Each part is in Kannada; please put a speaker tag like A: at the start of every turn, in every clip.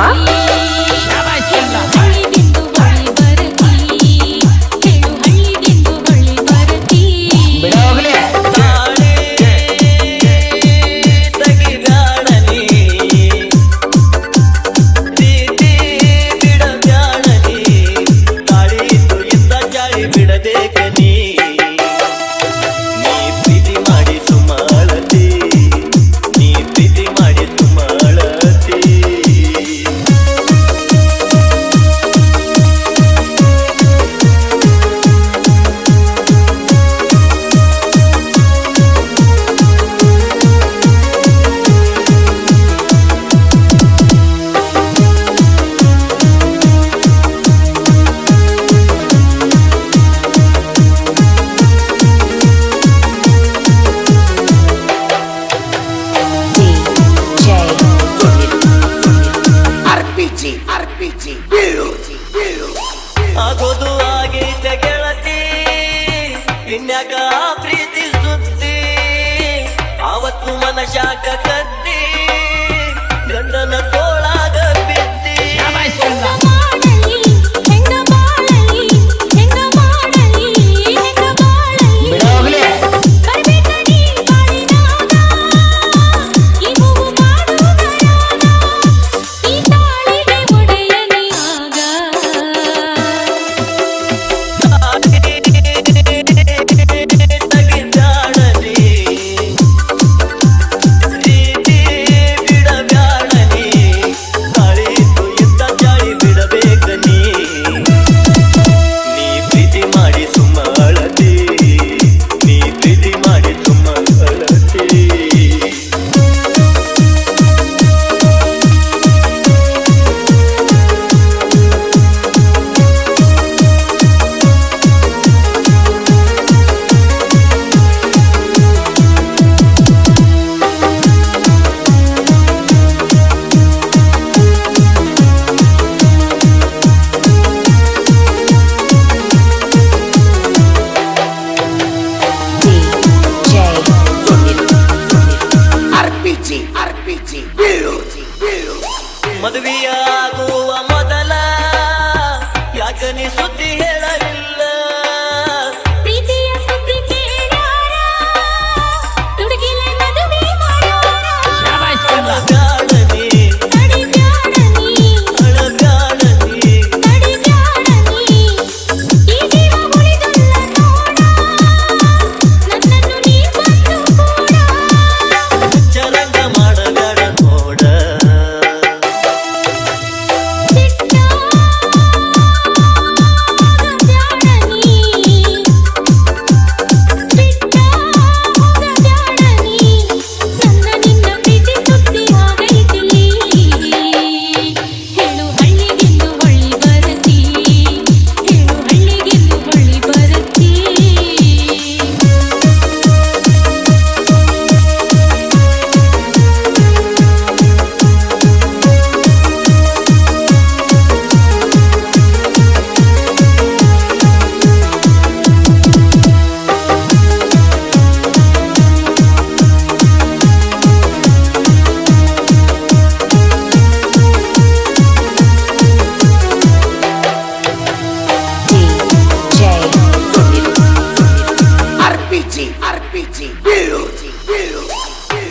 A: 啊？
B: ಆಗೋದು ಆಗೈತೆ ಗೆಳತಿ. ಇನ್ಯಾಕ ಪ್ರೀತಿ ಸುತ್ತಿ. ಆವತ್ತು ಮನಶಾಕ ಕದ್ದಿ. ಗಂಡನ ತೋಳ મદવિયા.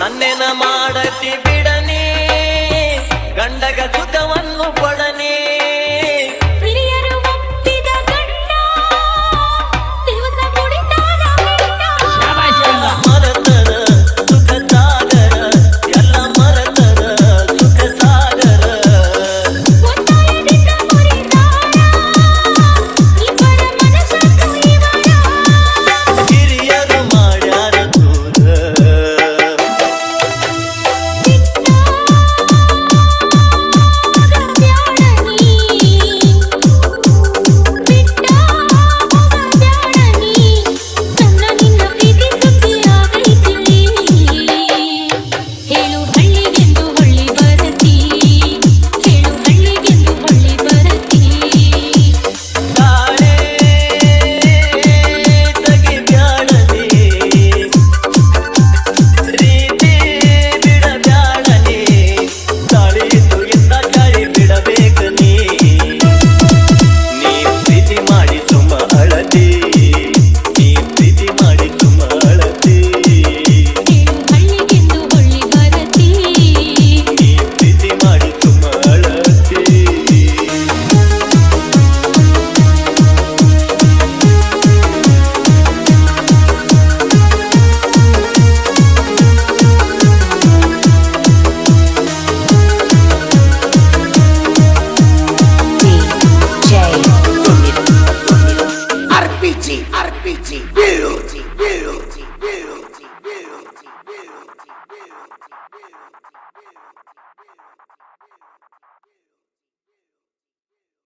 B: ನನ್ನೇನ ಮಾಡತಿ ಬಿಡನಿ. ಗಂಡಗ ಸುಖವನ್ನು ಕೊಡನಿ